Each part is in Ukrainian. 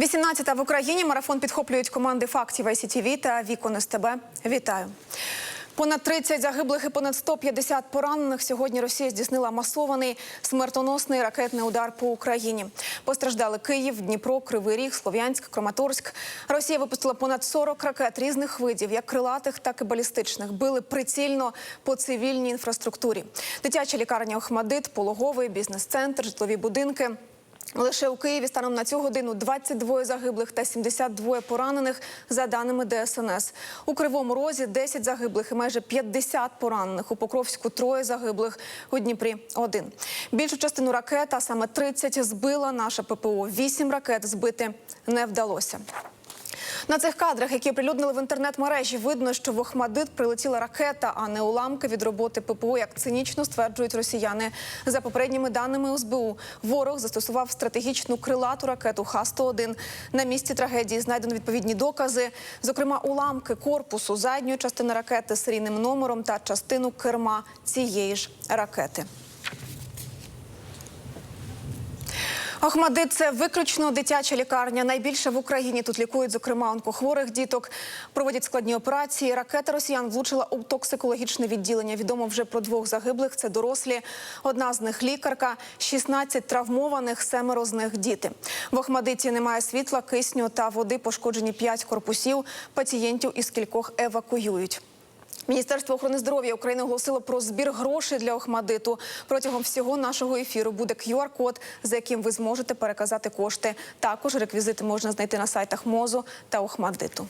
18 в Україні марафон підхоплюють команди фактів ICTV та Вікон СТБ. Вітаю. Понад 30 загиблих і понад 150 поранених сьогодні Росія здійснила масований смертоносний ракетний удар по Україні. Постраждали Київ, Дніпро, Кривий Ріг, Слов'янськ, Краматорськ. Росія випустила понад 40 ракет різних видів, як крилатих, так і балістичних. Били прицільно по цивільній інфраструктурі. Дитяча лікарня Охмадит, пологовий, бізнес-центр, житлові будинки. Лише у Києві станом на цю годину 22 загиблих та 72 поранених за даними ДСНС. У Кривому Розі 10 загиблих і майже 50 поранених. У Покровську троє загиблих. У Дніпрі один. Більшу частину ракет, а саме 30, збила наша ППО. Вісім ракет збити не вдалося. На цих кадрах, які оприлюднили в інтернет-мережі, видно, що в Охмадит прилетіла ракета, а не уламки від роботи ППО, як цинічно стверджують росіяни. За попередніми даними СБУ, ворог застосував стратегічну крилату ракету Х-101. На місці трагедії знайдено відповідні докази, зокрема уламки корпусу задньої частини ракети з серійним номером та частину керма цієї ж ракети. Охмадит – це виключно дитяча лікарня. Найбільше в Україні тут лікують, зокрема, онкохворих діток. Проводять складні операції. Ракета росіян влучила у токсикологічне відділення. Відомо вже про двох загиблих. Це дорослі. Одна з них лікарка, 16 травмованих, семеро з них діти. В Охмадиті немає світла, кисню та води. Пошкоджені 5 корпусів. Пацієнтів із кількох евакуюють. Міністерство охорони здоров'я України оголосило про збір грошей для Охмадиту. Протягом всього нашого ефіру буде QR-код, за яким ви зможете переказати кошти. Також реквізити можна знайти на сайтах МОЗу та Охмадиту.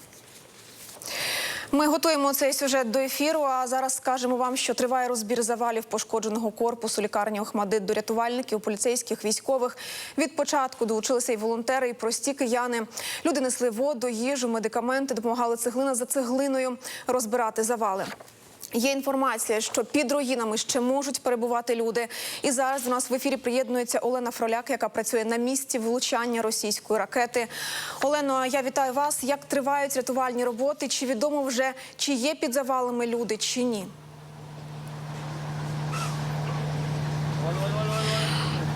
Ми готуємо цей сюжет до ефіру. А зараз скажемо вам, що триває розбір завалів пошкодженого корпусу лікарні Охмадит до рятувальників, поліцейських, військових. Від початку долучилися і волонтери, і прості кияни. Люди несли воду, їжу, медикаменти, допомагали цеглина за цеглиною розбирати завали. Є інформація, що під руїнами ще можуть перебувати люди. І зараз до нас в ефірі приєднується Олена Фроляк, яка працює на місці влучання російської ракети. Олено, я вітаю вас. Як тривають рятувальні роботи? Чи відомо вже чи є під завалами люди, чи ні?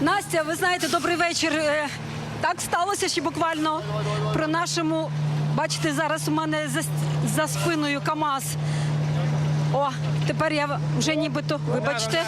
Настя, ви знаєте, добрий вечір. Е, Так сталося, що буквально про нашому. Бачите, зараз у мене за, за спиною КАМАЗ. Тепер я вже нібито, вибачте.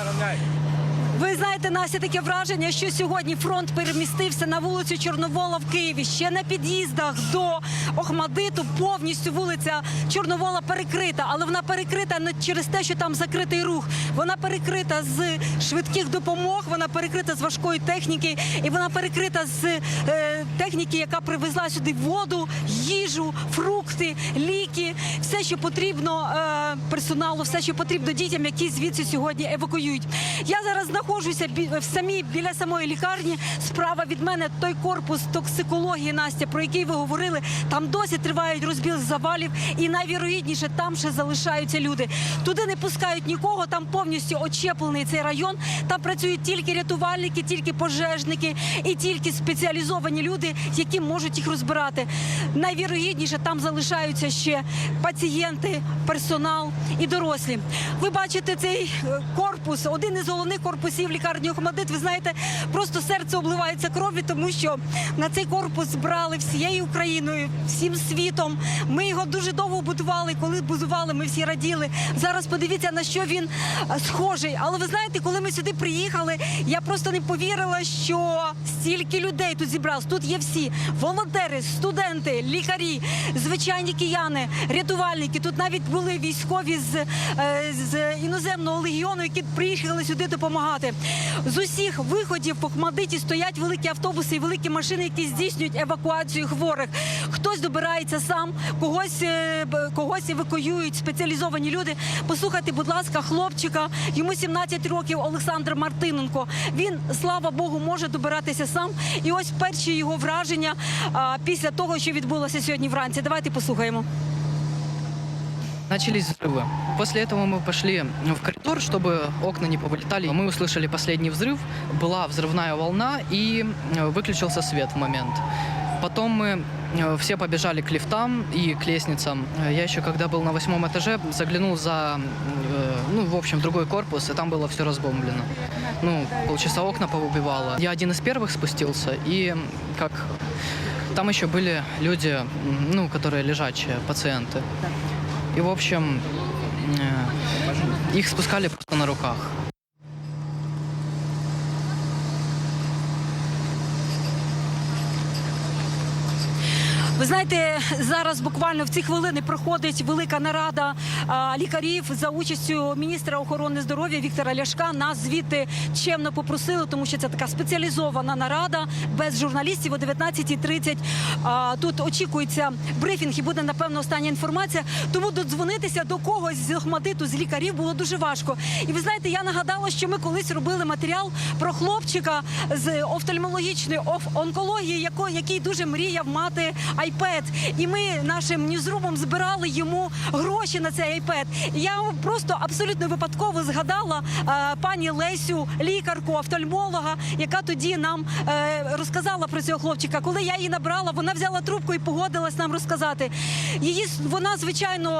Ви знаєте, Настя, таке враження, що сьогодні фронт перемістився на вулицю Чорновола в Києві. Ще на під'їздах до Охмадиту повністю вулиця Чорновола перекрита, але вона перекрита не через те, що там закритий рух. Вона перекрита з швидких допомог, вона перекрита з важкої техніки, і вона перекрита з е, техніки, яка привезла сюди воду, їжу, фрукти, ліки, все, що потрібно е, персоналу, все, що потрібно дітям, які звідси сьогодні евакуюють. Я зараз знаходжуся в самій біля самої лікарні. Справа від мене той корпус токсикології Настя, про який ви говорили. Там досі тривають розбір завалів, і найвірогідніше там ще залишаються люди. Туди не пускають нікого. Там повністю очеплений цей район. Там працюють тільки рятувальники, тільки пожежники і тільки спеціалізовані люди, які можуть їх розбирати. Найвірогідніше там залишаються ще пацієнти, персонал і дорослі. Ви бачите цей е, корпус, один із головних корпусів лікарні Охмадит. Ви знаєте, просто серце обливається кров'ю, тому що на цей корпус брали всією Україною, всім світом. Ми його дуже довго будували. Коли будували, ми всі раділи. Зараз подивіться на що він е, схожий. Але ви знаєте, коли ми сюди приїхали, я просто не повірила, що стільки людей тут зібралось. Тут є всі волонтери, студенти, лікарі, звичайні кияни, рятувальники. Тут навіть були військові з, е, з іноземного легіону, які приїхали сюди допомагати. З усіх виходів по Хмадиті стоять великі автобуси і великі машини, які здійснюють евакуацію хворих. Хтось добирається сам, когось е, когось евакуюють спеціалізовані люди. Послухайте, будь ласка, хлопчика. Йому 17 років Олександр Мартиненко. Він, слава Богу, може добиратися сам. І ось перші його враження після того, що відбулося сьогодні вранці. Давайте послухаємо. Начались взрывы. После этого мы пошли в коридор, чтобы окна не повылетали. Мы услышали последний взрыв, была взрывная волна и э, выключился свет в момент. Потом мы э, все побежали к лифтам и к лестницам. Я еще, когда был на восьмом этаже, заглянул за, э, ну, в общем, другой корпус, и там было все разбомблено. Ну, полчаса окна поубивало. Я один из первых спустился, и как Там еще были люди, ну, которые лежачие, пациенты. И, в общем, их спускали просто на руках. Ви знаєте, зараз буквально в ці хвилини проходить велика нарада лікарів за участю міністра охорони здоров'я Віктора Ляшка. Нас звідти чемно попросили, тому що це така спеціалізована нарада без журналістів о 19.30. А, Тут очікується брифінг і буде напевно остання інформація. Тому додзвонитися до когось з Охмадиту, з лікарів було дуже важко. І ви знаєте, я нагадала, що ми колись робили матеріал про хлопчика з офтальмологічної оф- онкології, який дуже мріяв мати iPad. І ми нашим ньюзрумом збирали йому гроші на цей iPad. І я просто абсолютно випадково згадала е, пані Лесю, лікарку, офтальмолога, яка тоді нам е, розказала про цього хлопчика. Коли я її набрала, вона взяла трубку і погодилась нам розказати. Її вона звичайно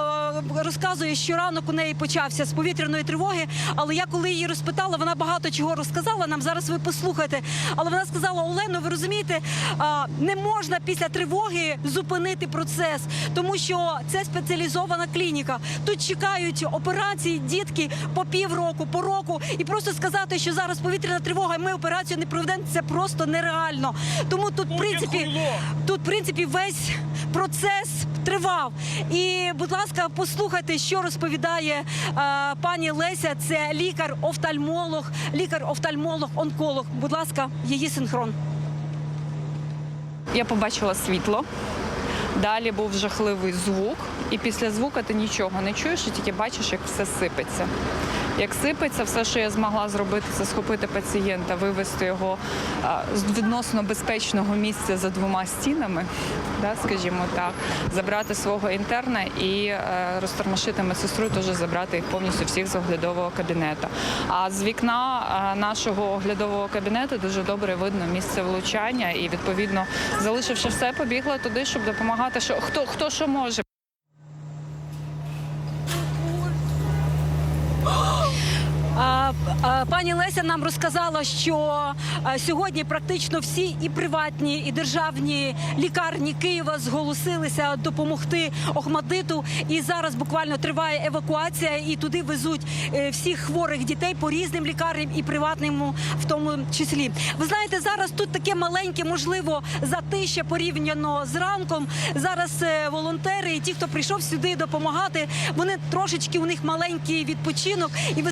е, розказує, що ранок у неї почався з повітряної тривоги. Але я коли її розпитала, вона багато чого розказала. Нам зараз ви послухаєте. Але вона сказала: Олено, ви розумієте, не можна після тривоги зупинити процес, тому що це спеціалізована клініка. Тут чекають операції дітки по півроку, по року, і просто сказати, що зараз повітряна тривога, і ми операцію не проведемо, це просто нереально. Тому тут, в принципі, тут, в принципі, весь процес тривав. І, будь ласка, послухайте, що розповідає е, пані Леся. Це лікар-офтальмолог, лікар-офтальмолог, онколог. Будь ласка, її синхрон. Я побачила світло. Далі був жахливий звук, і після звука ти нічого не чуєш, і тільки бачиш, як все сипеться. Як сипеться, все, що я змогла зробити, це схопити пацієнта, вивести його з відносно безпечного місця за двома стінами, да, скажімо так, забрати свого інтерна і е, розтормошити медсестру, теж забрати їх повністю всіх з оглядового кабінету. А з вікна е, нашого оглядового кабінету дуже добре видно місце влучання, і відповідно, залишивши все, побігла туди, щоб допомагати. Що хто хто що може. Пані Леся нам розказала, що сьогодні практично всі і приватні, і державні лікарні Києва зголосилися допомогти Охмадиту. І зараз буквально триває евакуація, і туди везуть е, всіх хворих дітей по різним лікарням і приватному в тому числі. Ви знаєте, зараз тут таке маленьке, можливо, затище порівняно з ранком. Зараз е, волонтери і ті, хто прийшов сюди допомагати, вони трошечки у них маленький відпочинок і ви.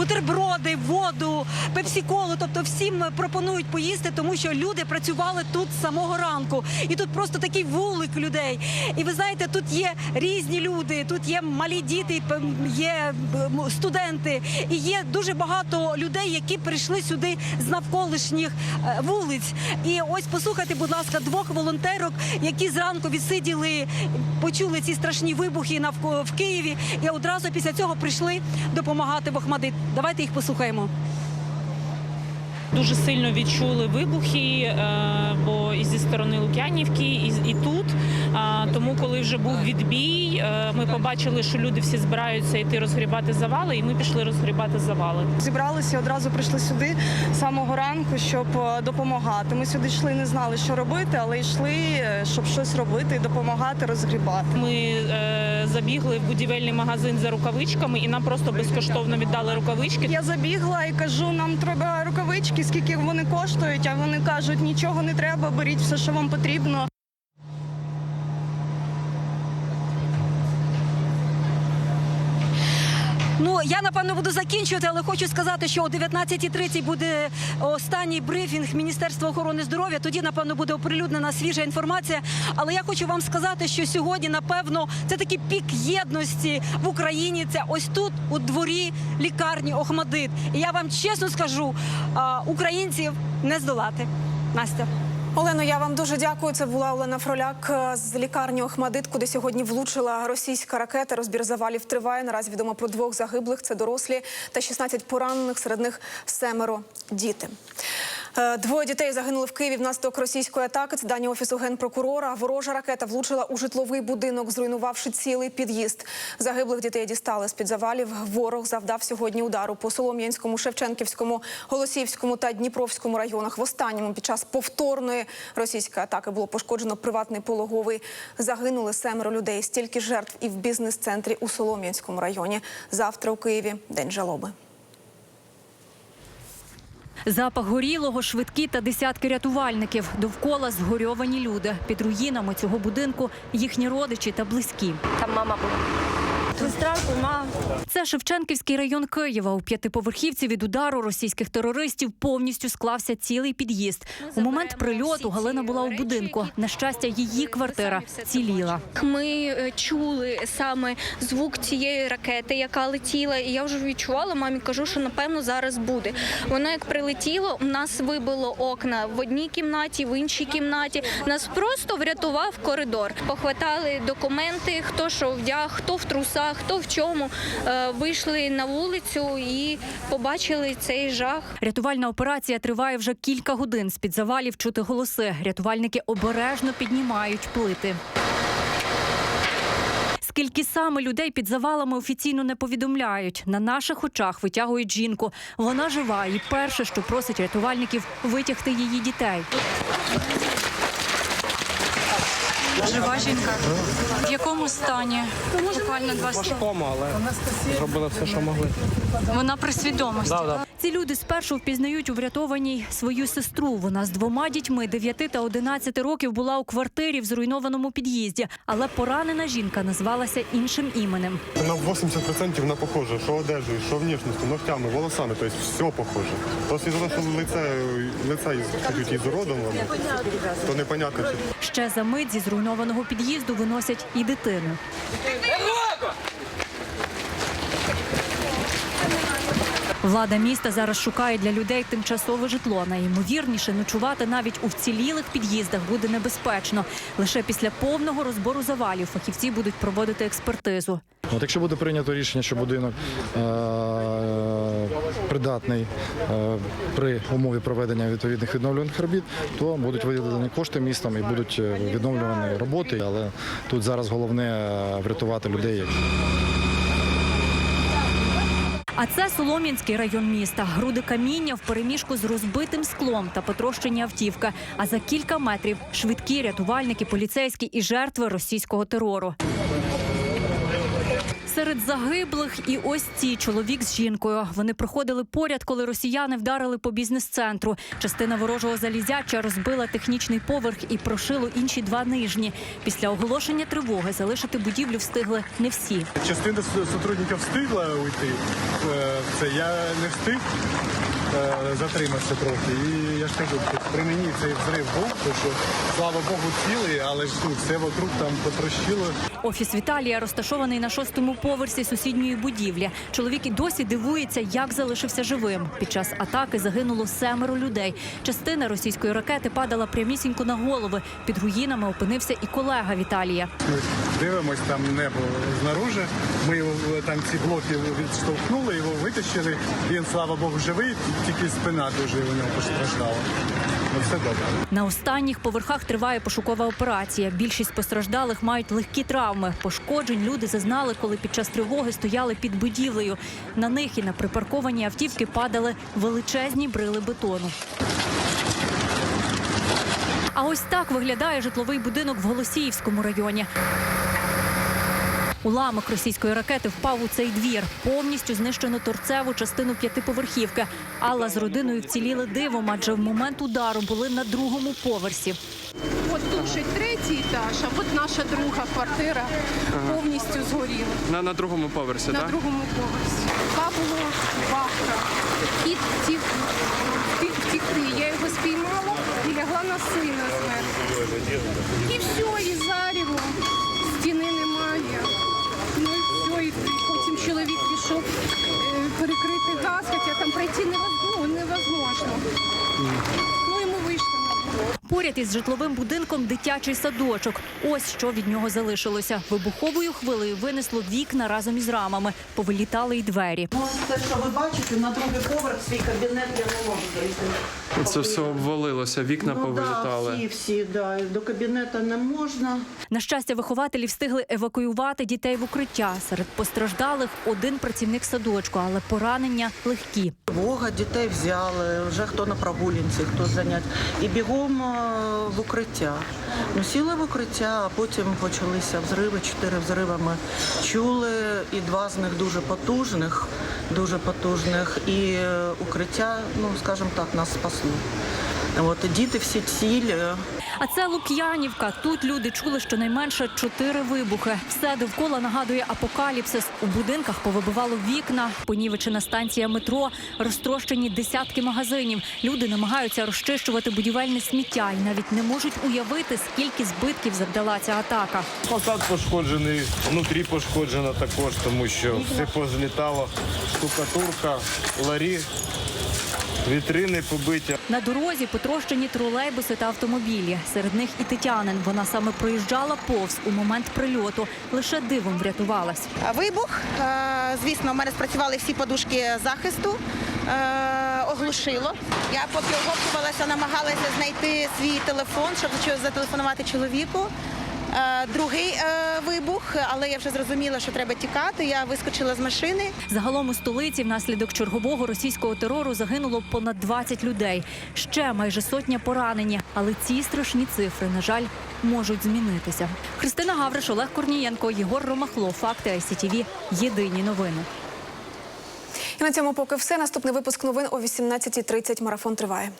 Бутерброди, воду, пепсі-колу, тобто всім пропонують поїсти, тому що люди працювали тут з самого ранку, і тут просто такий вулик людей. І ви знаєте, тут є різні люди, тут є малі діти, є студенти, і є дуже багато людей, які прийшли сюди з навколишніх е, вулиць. І ось послухайте, будь ласка, двох волонтерок, які зранку відсиділи, почули ці страшні вибухи в Києві, і одразу після цього прийшли допомагати в Охмадит. Давайте їх послухаємо. Дуже сильно відчули вибухи, е, бо і зі сторони Лук'янівки, і, і тут. Тому, коли вже був відбій, е, ми побачили, що люди всі збираються йти розгрібати завали, і ми пішли розгрібати завали. Зібралися одразу прийшли сюди з самого ранку, щоб е, допомагати. Ми сюди йшли, не знали, що робити, але йшли, е, щоб щось робити і допомагати, розгрібати. Ми е, забігли в будівельний магазин за рукавичками, і нам просто безкоштовно віддали рукавички. Я забігла і кажу, нам треба рукавички, скільки вони коштують. А вони кажуть, нічого не треба, беріть все, що вам потрібно. Я напевно буду закінчувати, але хочу сказати, що о 19.30 буде останній брифінг Міністерства охорони здоров'я. Тоді, напевно, буде оприлюднена свіжа інформація. Але я хочу вам сказати, що сьогодні, напевно, це такий пік єдності в Україні. Це ось тут, у дворі лікарні Охмадит. І я вам чесно скажу, українців не здолати. Настя. Олено, я вам дуже дякую. Це була Олена Фроляк е, з лікарні Охмадит, куди сьогодні влучила російська ракета. Розбір завалів триває. Наразі відомо про двох загиблих. Це дорослі та 16 поранених. Серед них семеро діти. Е, Двоє дітей загинули в Києві внаслідок російської атаки. Це дані офісу генпрокурора. Ворожа ракета влучила у житловий будинок, зруйнувавши цілий під'їзд. Загиблих дітей дістали з під завалів. Ворог завдав сьогодні удару по Солом'янському, Шевченківському, Голосівському та Дніпровському районах. В останньому під час повторної російської атаки було пошкоджено приватний пологовий. Загинули семеро людей. Стільки жертв і в бізнес-центрі у Солом'янському районі. Завтра у Києві день жалоби. Запах горілого, швидкі та десятки рятувальників. Довкола згорьовані люди. Під руїнами цього будинку їхні родичі та близькі. Там мама була. Сестра, кума. Це Шевченківський район Києва. У п'ятиповерхівці від удару російських терористів повністю склався цілий під'їзд. У момент прильоту Галина була у будинку. На щастя, її квартира ціліла. Ми е, чули саме звук цієї ракети, яка летіла, і я вже відчувала мамі, кажу, що напевно зараз буде. Вона як прилетіла, у нас вибило окна в одній кімнаті, в іншій кімнаті. Нас просто врятував коридор. Похватали документи, хто що вдяг, хто в трусах, хто в чому. Е, Вийшли на вулицю і побачили цей жах. Рятувальна операція триває вже кілька годин. З під завалів чути голоси. Рятувальники обережно піднімають плити. Скільки саме людей під завалами офіційно не повідомляють. На наших очах витягують жінку. Вона жива і перше, що просить рятувальників витягти її дітей. Жива жінка. В якому стані? Буквально два слова. Важкому, але зробили все, що могли. Вона при свідомості. Да, да. Ці люди спершу впізнають у врятованій свою сестру. Вона з двома дітьми 9 та 11 років була у квартирі в зруйнованому під'їзді, але поранена жінка назвалася іншим іменем. На 80% вона похожа, що одежею, що внешністю, ногтями, волосами, тобто все похоже. Просто із-за того, що лице, лице із- чуть ізуродовано, то непонятно, Ще за мить зі зруйнованого під'їзду виносять і дитину. Влада міста зараз шукає для людей тимчасове житло. Найімовірніше ночувати навіть у вцілілих під'їздах буде небезпечно. Лише після повного розбору завалів фахівці будуть проводити експертизу. От якщо буде прийнято рішення, що будинок е- придатний е- при умові проведення відповідних відновлюваних робіт, то будуть виділені кошти містом і будуть е, відновлювані роботи. Але тут зараз головне е, врятувати людей. А це Солом'янський район міста. Груди каміння в переміжку з розбитим склом та потрощені автівка. А за кілька метрів швидкі рятувальники, поліцейські і жертви російського терору. Серед загиблих і ось ці чоловік з жінкою. Вони проходили поряд, коли росіяни вдарили по бізнес-центру. Частина ворожого залізяча розбила технічний поверх і прошило інші два нижні. Після оголошення тривоги залишити будівлю встигли не всі. частина сотрудників встигла уйти. Е, Це я не встиг е, затримався трохи. І я ж кажу, при мені цей взрив був, тому що слава Богу, цілий, але ж тут все вокруг там потрощило. Офіс Віталія розташований на шостому поверсі сусідньої будівлі. Чоловік і досі дивується, як залишився живим. Під час атаки загинуло семеро людей. Частина російської ракети падала прямісінько на голови. Під руїнами опинився і колега Віталія. Ми дивимось там небо знаружи. Ми його е, там ці блоки відштовхнули, його витащили. Він, слава Богу, живий, тільки спина дуже у нього постраждала. Ну все добре. На останніх поверхах триває пошукова операція. Більшість постраждалих мають легкі травми. Пошкоджень люди зазнали, коли під час тривоги стояли під будівлею. На них і на припарковані автівки падали величезні брили бетону. А ось так виглядає житловий будинок в Голосіївському районі. Уламок російської ракети впав у цей двір. Повністю знищено торцеву частину п'ятиповерхівки. Алла з родиною вціліли дивом, адже в момент удару були на другому поверсі. От тут ще третій етаж, а от наша друга квартира повністю згоріла На, на другому поверсі, на так? другому поверсі. Така була вахта. Кіт втік, втік, втікти. Я його спіймала і лягла на сина зверху. І все, і заріво. Стіни немає. Ну і все, і потім чоловік пішов е, перекрити газ, хоча там пройти ну, невозможно. Ну і ми вийшли на двор. поряд із житловим будинком дитячий садочок. Ось що від нього залишилося. Вибуховою хвилею винесло вікна разом із рамами. Повилітали й двері. Ну, те, що ви бачите, на другий поверх свій кабінет я не можу зайти. Це все обвалилося, вікна ну, повилітали. Да, всі, всі, да. До кабінету не можна. На щастя, вихователі встигли евакуювати дітей в укриття. Серед постраждалих один працівник садочку, але поранення легкі. Вога дітей взяли, вже хто на прогулянці, хто занять. І бігом е, в укриття. Ну, сіли в укриття, а потім почалися взриви. Чотири взриви ми чули, і два з них дуже потужних, дуже потужних. І е, укриття, ну скажімо так, нас спасли. От діти всі цілі. А це Лук'янівка. Тут люди чули щонайменше чотири вибухи. Все довкола нагадує апокаліпсис. У будинках повибивало вікна, понівечена станція метро, розтрощені десятки магазинів. Люди намагаються розчищувати будівельне сміття і навіть не можуть уявити, скільки збитків завдала ця атака. Фасад пошкоджений, внутрі пошкоджено також, тому що все позлітало. Штукатурка, ларі, вітрини побиті. На дорозі потрощені тролейбуси та автомобілі. Серед них і Тетянин. Вона саме проїжджала повз у момент прильоту. Лише дивом врятувалась. Вибух. Звісно, у мене спрацювали всі подушки захисту. Оглушило. Я поки оговтувалася, намагалася знайти свій телефон, щоб зателефонувати чоловіку. Е, Другий е, вибух, але я вже зрозуміла, що треба тікати. Я вискочила з машини. Загалом у столиці внаслідок чергового російського терору загинуло понад 20 людей. Ще майже сотня поранені. Але ці страшні цифри, на жаль, можуть змінитися. Христина Гавриш, Олег Корнієнко, Єгор Ромахло. Факти ICTV. Єдині новини. І на цьому поки все. Наступний випуск новин о 18.30. Марафон триває.